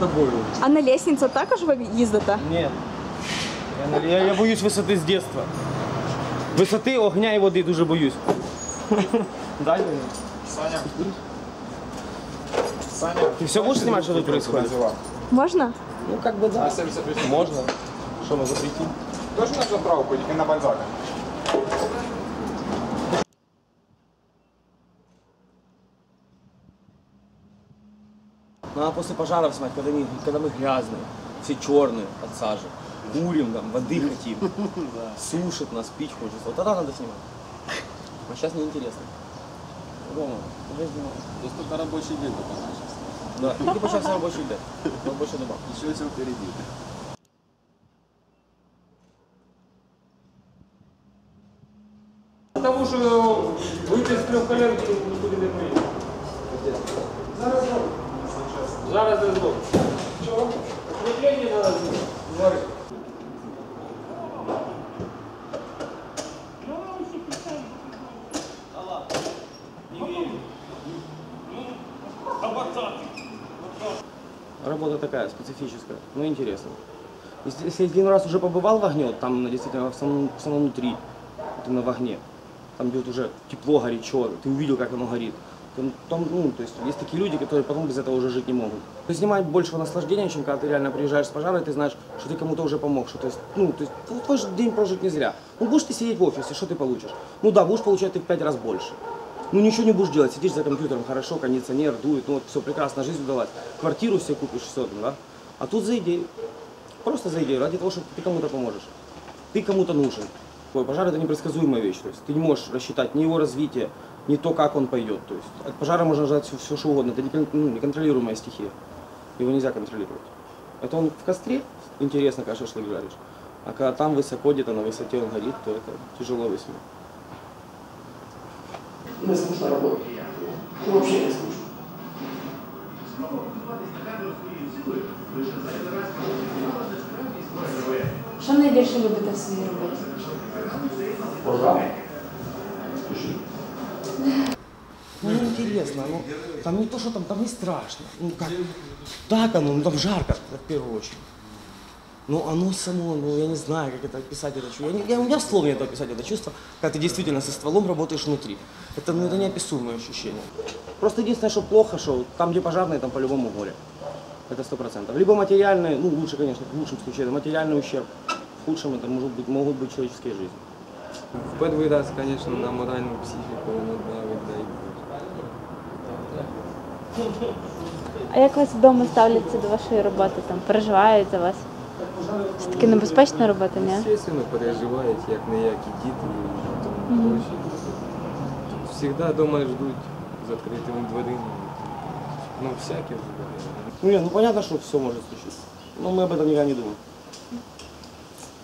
тобою. А на лестницю також ви їздите? Ні. Я, не- я, я боюсь висоти з дитинства. Висоти, огня і води дуже боюсь. Дай мені. Саня. Саня. Ты все будешь снимать, что тут происходит? Можна? Ну, как бы да. А 78. Можно. Что, мы запретим? Тоже на заправку, тільки на бальзака. Надо после пожаров снимать, когда, они, когда мы грязные, все черные от сажи. Курим там, воды хотим. Сушит нас, пить хочется. Вот тогда надо снимать. А сейчас неинтересно. Рома, уже снимай. Просто на рабочий день только начался. Да, тільки почався робочий день. Робоча доба. Еще все впереди. Тому що вийти з трьох коленки нікуди не поїде. Зараз зробимо. Зараз зробимо. Чого? Укріплення треба зробити. Работа такая специфическая, но интересная. Если, один раз уже побывал в огне, там действительно в самом, в самом внутри, вот именно в огне, там где вот уже тепло, горячо, ты увидел, как оно горит. Там, ну, то есть есть такие люди, которые потом без этого уже жить не могут. То есть снимать большего наслаждения, чем когда ты реально приезжаешь с пожара, и ты знаешь, что ты кому-то уже помог, что то есть, ну, то есть ну, твой же день прожит не зря. Ну, будешь ты сидеть в офисе, что ты получишь? Ну да, будешь получать ты в пять раз больше. Ну ничего не будешь делать, сидишь за компьютером, хорошо, кондиционер дует, ну вот все прекрасно, жизнь удалась. Квартиру себе купишь, все, да? А тут за идею. Просто за идею, ради того, чтобы ты кому-то поможешь. Ты кому-то нужен. Пожар это непредсказуемая вещь, то есть ты не можешь рассчитать ни его развитие, ни то, как он пойдет. То есть от пожара можно ждать все, все что угодно, это некон- ну, неконтролируемая стихия. Его нельзя контролировать. Это он в костре, интересно, когда шашлык жаришь. А когда там высоко, где-то на высоте он горит, то это тяжело весьма. Не скучно работать. Ну, вообще не скучно. Що найбільше любите в своїй роботі? Пожар. Интересно, ну, там не то, что там, там не страшно. Ну, как, так оно, ну, там жарко, в первую очередь. Ну, оно само, ну, я не знаю, как это описать, это чувство. Я, я, у меня слов нет описать это чувство, когда ты действительно со стволом работаешь внутри. Это, ну, это неописуемое ощущение. Просто единственное, что плохо, что там, где пожарные, там по-любому горе. Это сто процентов. Либо материальный, ну, лучше, конечно, в лучшем случае, это материальный ущерб. В худшем это может быть, могут быть человеческие жизни. В первый раз, конечно, на моральную психику он давит, да и А як вас вдома ставляться до вашої роботи? Там переживають за вас? Це таки небезпечна робота, ні? Естественно, переживають, як не як і діти і тому прочее. Всегда дома ждуть з відкритими дверима. Ну, всяке буває. Ну, не, ну понятно, что все может случиться. Но мы об этом никогда не думаем.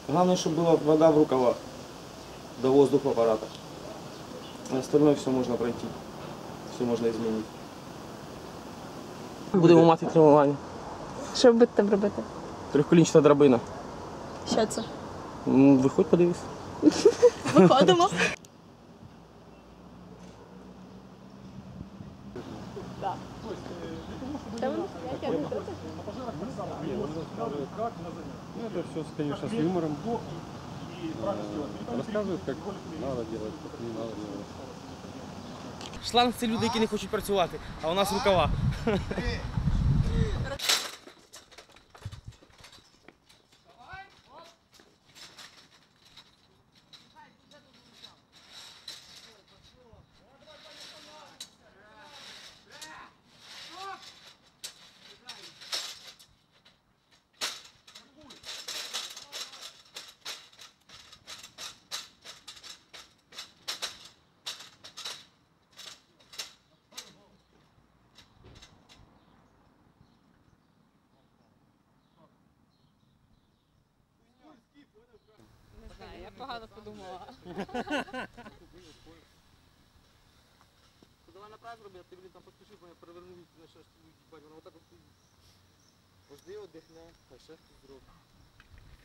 Главное, чтобы была вода в рукавах, да воздух в аппаратах. А остальное все можно пройти, все можно изменить. Будемо мати тренування. Що ви будете там робити? Трьохколінчата драбина. Що це? М, Виходь, подивись. Виходимо. Ну, это все, конечно, с юмором. Э, Рассказывают, как надо делать, как не надо делать. Шланг це люди, які не хочуть працювати, а у нас рукава. Давай направо роби, а ти, блін, там поспішив, мене перевернув на ще бать, воно отак от. Пожди, одихне, а ще хтось зробить.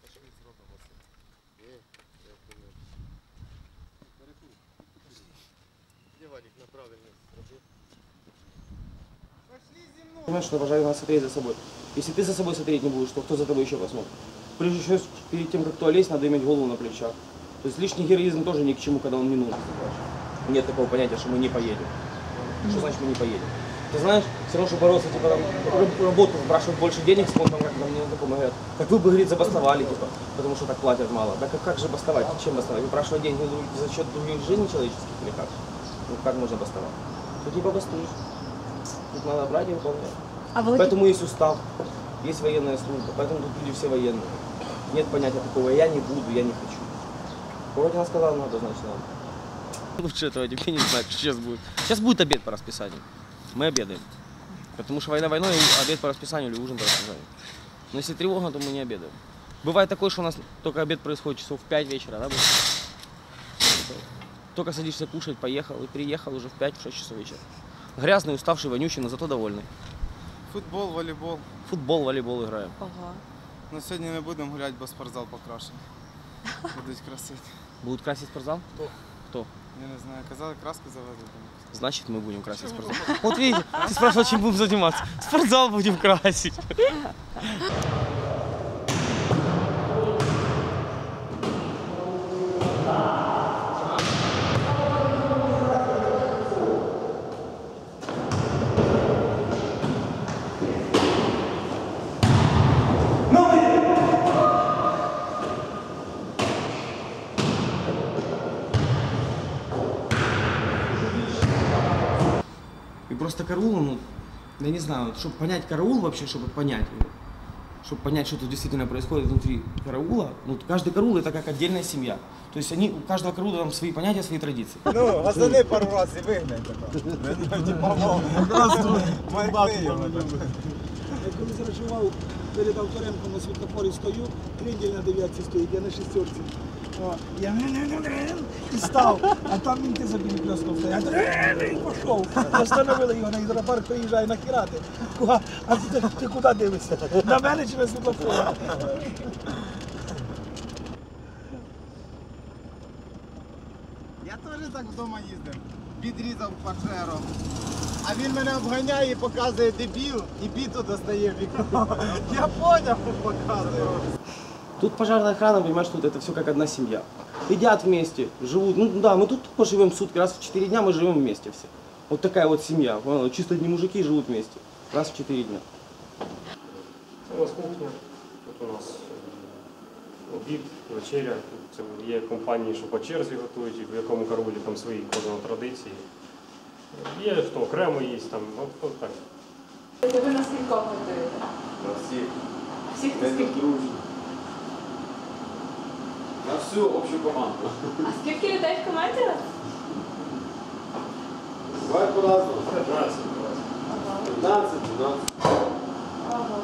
А ще не зробив Василь. Є, я понял. Де Вадик, на правильно зроби. Понимаешь, что обожаю надо смотреть за собой. Если ты за собой смотреть не будешь, то кто за тобой еще посмотрит? Прежде всего, перед тем, как туалеть, надо иметь голову на плечах. То есть лишний героизм тоже ни к чему, когда он не нужен. Нет такого понятия, что мы не поедем. Что значит мы не поедем? Ты знаешь, все равно, что бороться, типа, там, раб- работу, спрашивать больше денег, спонсорам, как там мне такому говорят. Как вы бы, говорит, забастовали, типа, потому что так платят мало. Да как, как же бастовать? Чем бастовать? Выпрашивать деньги за счет других жизней человеческих или как? Ну как можно бастовать? Тут не побастуешь. Тут надо брать и выполнять. А Володи... Поэтому есть устав, есть военная служба, поэтому тут люди все военные. Нет понятия такого, я не буду, я не хочу. Родина сказала, надо, значит надо. Лучше этого тебе не знать, что сейчас будет. Сейчас будет обед по расписанию. Мы обедаем. Потому что война войной, обед по расписанию или ужин по расписанию. Но если тревога, то мы не обедаем. Бывает такое, что у нас только обед происходит часов в 5 вечера, да? Только садишься кушать, поехал и приехал уже в 5-6 часов вечера. Грязный, уставший, вонючий, но зато довольный. Футбол, волейбол. Футбол, волейбол играем. Ого. Ну сьогодні не будемо гуляти, бо спортзал покрашений. Будуть красити. Будут красить спортзал? Кто? Кто? Я не знаю, казали краску завезли. Значит, мы будем красить спортзал. Вот видите, ты спрашивал, чем будем заниматься. Спортзал будем красить. И просто караул, ну, я не знаю, чтобы понять караул вообще, чтобы понять его, чтобы понять, что тут действительно происходит внутри караула, ну, каждый караул это как отдельная семья. То есть они, у каждого караула там свои понятия, свои традиции. Ну, газани пару раз і вигнайте. Типа, мов, якраз майбати його. Я коли зарахував перед Авторенком на світлофорі стою, крендель на дев'ятці стоїть, я на шестерці. О, я і став, а там він ти плясков стоять. «Ген-ген-ген» І пішов. Остановили його на гідропарк, приїжджає нахірати. Куди? А ти, ти куди дивишся? На мене чи на світлофор? Я теж так вдома їздив. Підрізав пашером. А він мене обганяє і показує дебіл, і біту достає вікно. Я поняв, показує. Тут пожарная охрана, понимаешь, тут это все как одна семья. Едят вместе, живут. Ну да, мы тут тупо живем сутки, раз в 4 дня мы живем вместе все. Вот такая вот семья. понял? Чисто одни мужики живут вместе. Раз в 4 дня. Це у нас кухня. Тут у нас е, обід, вечеря. Це є компанії, що по черзі готують, і в якому караулі там свої кожного традиції. Є хто окремо їсть, там, от, от так. Ви на скількох готуєте? На всіх. Всіх на скільки? На всю общу команду. А скільки людей в команді? у вас? Буває по-разному. 15. 15, 12. Ого.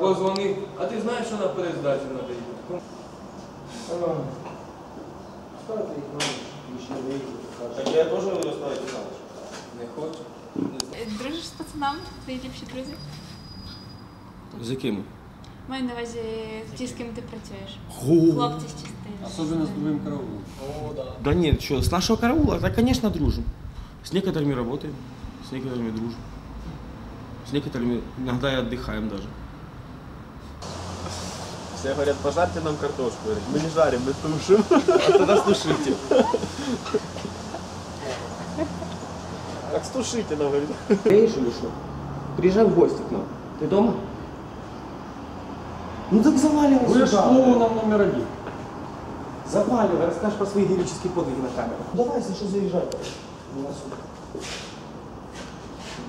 Позвонив, а ти знаєш, що на перездачу треба їхати? Так я тоже оставить Не хочу. Дружиш з пацанами? Твої ліпші друзі? За кем? Маю на увазі ті, з ким ти працюєш. Ху. Хлопці з частини. Особенно с твоим караулом. Да нет, что, с нашего караула, да, конечно, дружим. С некоторыми работаем, с некоторыми дружим. С некоторыми иногда и отдыхаем даже. Все говорят, пожарьте нам картошку. Говорит, мы не жарим, мы тушим. А тогда слушайте. Так стушите нам, говорит. Приедешь или что? Приезжай в гости к нам. Ты дома? Ну так заваливай Вы сюда. школу нам номер один. Заваливай, расскажешь про свои героические подвиги на камеру. Давай, если что, заезжай. Ну, на сюда.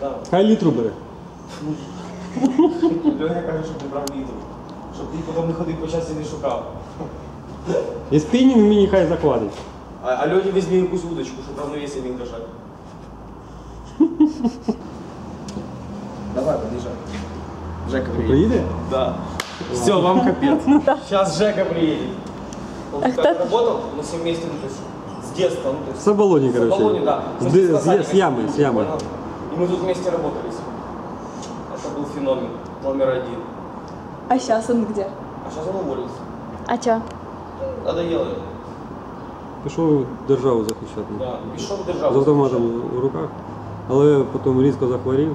Да. Хай літру бере. Льоня каже, щоб не брав літру Щоб ти потім не ходив по часі не шукав. І спінінг мені хай закладить. А, а Льоні візьми якусь удочку, щоб равновесие він держав. Давай, подъезжай. Жека приедет. Приїде? Да. Все, вам капец. Сейчас Жека приедет. Он А как кто- работал, мы с ним вместе, ну, то есть, с детства. Ну, то есть, В Соболоне, короче. В Соболоне, да. С Мы ды- детства с- садика с ямы, ходили, с ямы. понял? И мы тут вместе работали. с ним. Это был феномен номер один. А сейчас он где? А сейчас он уволился. А чо? Надоело. ему. Пішов державу захищати. Да, пішов в З державу. автоматом в руках. Але потім різко захворів.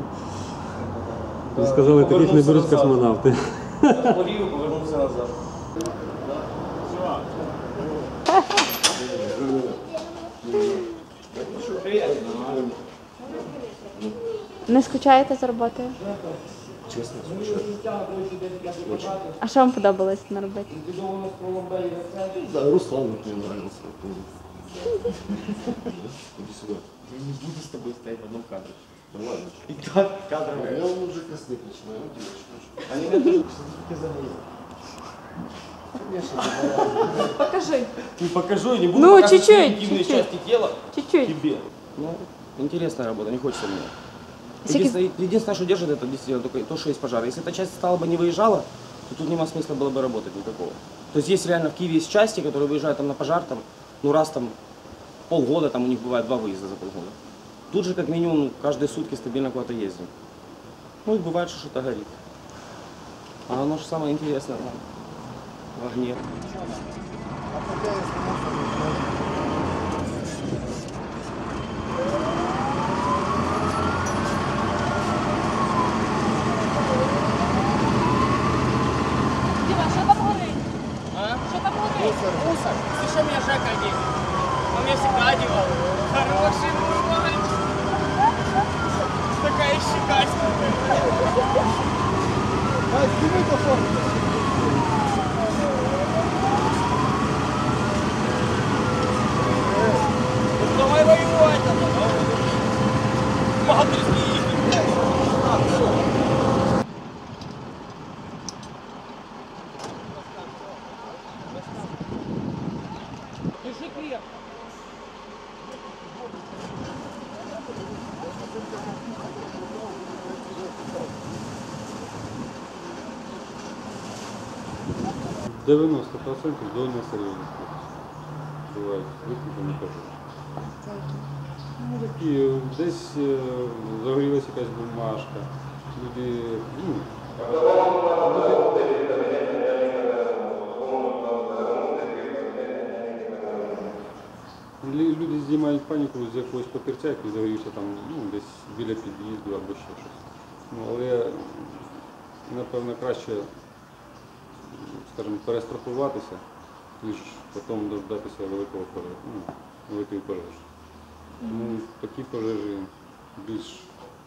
І Да, сказали, таких не беруть назад. космонавти. Захворів і повернувся назад. Не скучаєте за роботою? Честно, слушай. А що вам подобалось на роботі? Да, Руслан вот мне нравился. Иди сюда. Я не буду с тобой стоять в одном кадре. Ну ладно. И так кадровые. Я уже краснеть начинаю. Они меня тоже все-таки загорели. Конечно, Покажи. Не покажу, я не буду Ну, показывать чуть-чуть, чуть-чуть. части тела Чуть-чуть. тебе. Ну, интересная работа, не хочется мне. Единственное, единственное, что держит, это действительно только то, что есть пожар. Если эта часть стала бы не выезжала, то тут нема смысла было бы работать никакого. То есть есть реально в Киеве есть части, которые выезжают там на пожар, там, ну раз там полгода, там у них бывает два выезда за полгода. Тут же как минимум каждые сутки стабильно куда-то ездим. Ну и бывает, что что-то горит. А оно же самое интересное там, в огне. Діма, що там горить? А? Що Мусор. Слышал меня Жека одел? Он меня всегда одевал. Хороший мальчик. Такая щекастая. Давай 90% довольно серйозні бувають викликані пожежі. Ну, такі, десь е, загорілася якась бумажка, люди, ну, Лі- Люди знімають паніку з якогось папірця, який загорівся там ну, десь біля під'їзду або ще щось. Ну, але напевно краще, скажімо, перестрахуватися, ніж потім дождатися великого пожежі, ну, великої пожежі. Тому такі пожежі більш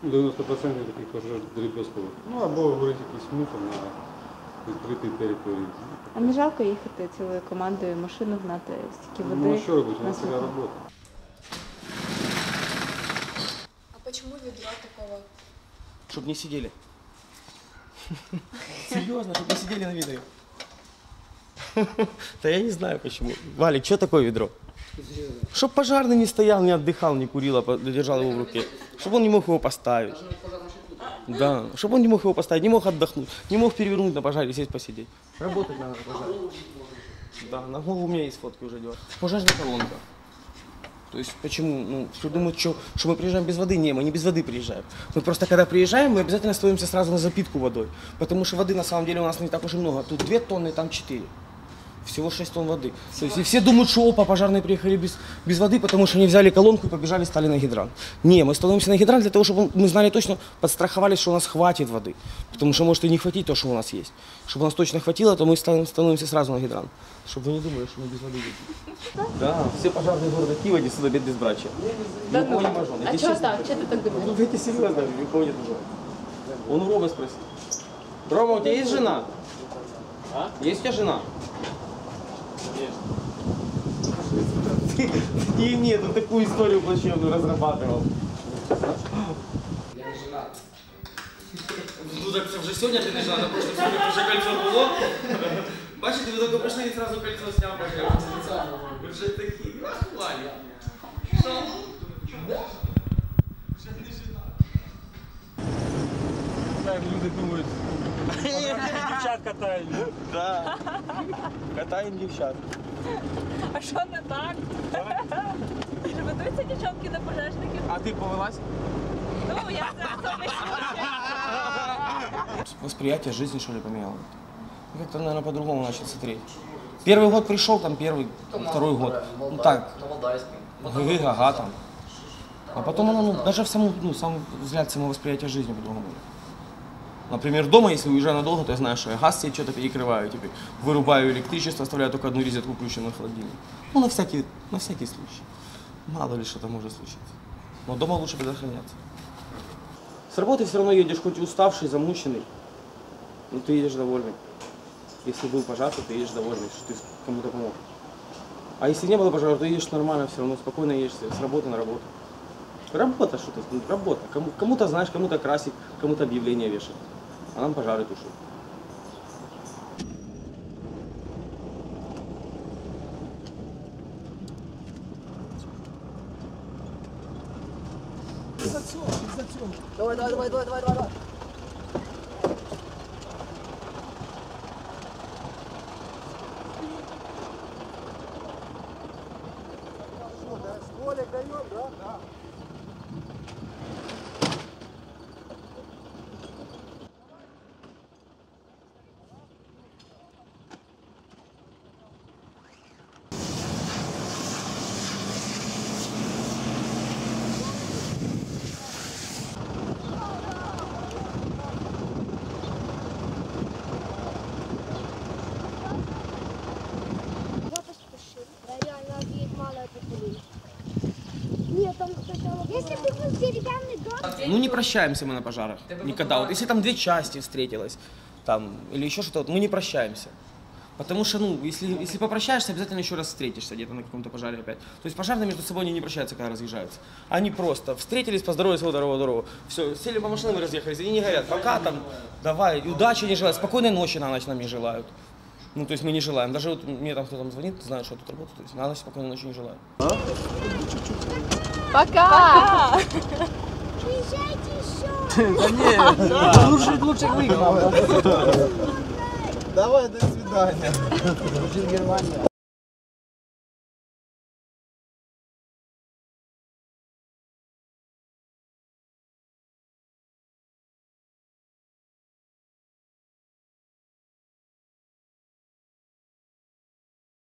ну, 90% таких пожеж дріб'язкових. Ну або горить якийсь мусор на відкритій території. А не жалко їхати цілою командою машину гнати, стільки води? Ну а що робити? У нас на така світло? робота. А почему ведро такого? Чтоб не сидели. Серьезно, чтобы не сидели на ведре. Да я не знаю почему. Валик, что такое ведро? Чтоб пожарный не стоял, не отдыхал, не курил, а по- держал его в руке. Чтобы он не мог его поставить. Да, чтобы он не мог его поставить, не мог отдохнуть, не мог перевернуть на пожаре, сесть посидеть. Работать надо на пожаре. Да, на голову у меня есть фотки уже делать. Пожарная колонка. То есть почему? Ну, все думают, что, что мы приезжаем без воды. Не, мы не без воды приезжаем. Мы просто когда приезжаем, мы обязательно становимся сразу на запитку водой. Потому что воды на самом деле у нас не так уж и много. Тут 2 тонны, там 4. Всего 6 тонн воды. То есть и все думают, что опа, пожарные приехали без, без воды, потому что они взяли колонку и побежали, стали на гидрант. Не, мы становимся на гидрант для того, чтобы мы знали точно, подстраховались, что у нас хватит воды. Потому что может и не хватить то, что у нас есть. Чтобы у нас точно хватило, то мы становимся сразу на гидрант. Чтобы вы не думали, что мы без воды едем. Да, все пожарные города Киева несут обед безбрачия. Да ну. не. А чого так? Чого ти так думаєш? Ну, эти серьезно, никого нет уже. Он у Ромы спросил. Рома, у тебя есть жена? А? Есть у тебя жена? Ты, ты нет, он такую историю плачевную разрабатывал. Ну так це вже сьогодні ти не жена, на прошлом сьогодні вже кольцо було. Бачите, ви тільки прийшли і одразу кольцо зняв пожежу. Ви вже такі, ахвалі. Так люди думають, Дівчат катають. Да. Катаємо дівчат. А що не так? Ведуться дівчонки на пожежників. А ты повелась? Ну, я це Восприятие жизни, что ли, поменяло? Ну, Как-то, наверное, по-другому начал смотреть. Первый год пришел, там первый, второй год. Ну так, гы га там. А потом оно, ну, даже в саму, ну, сам взгляд, самовосприятие жизни по-другому. Например, дома, если уезжаю надолго, то я знаю, что я газ себе что-то перекрываю, типа, вырубаю электричество, оставляю только одну розетку включенную в холодильник. Ну, на всякий, на всякий случай. Мало ли что-то может случиться. Но дома лучше предохраняться. С работы все равно едешь хоть уставший, замученный, но ты едешь довольный. Если был пожар, то ты едешь довольный, что ты кому-то помог. А если не было пожара, то едешь нормально, все равно спокойно едешь с работы на работу. Работа что-то, работа. Кому- кому-то знаешь, кому-то красить, кому-то объявление вешать. А нам пожары цього. Давай, давай, давай, давай, давай, давай. Олег, даем, да? Да. Я поспешил. Я реально объедет мало это Нет, там сначала... Если бы был деревянный дом... Ну не прощаемся мы на пожарах. Никогда. Вот если там две части встретилось, там, или еще что-то, вот, мы не прощаемся. Потому что, ну, если, если попрощаешься, обязательно еще раз встретишься где-то на каком-то пожаре опять. То есть пожарные между собой они не прощаются, когда разъезжаются. Они просто встретились, поздоровались, вот здорово, здорово. Все, сели по машинам и разъехались. Они не говорят, пока там, давай, и удачи не желают, спокойной ночи на ночь нам не желают. Ну, то есть мы не желаем. Даже вот мне там кто там звонит, знаю, что я тут работаю, то есть на ночь спокойной ночи не желаю. Пока! Приезжайте еще! Лучше, лучше выиграл. Давай, до свидания. Германия.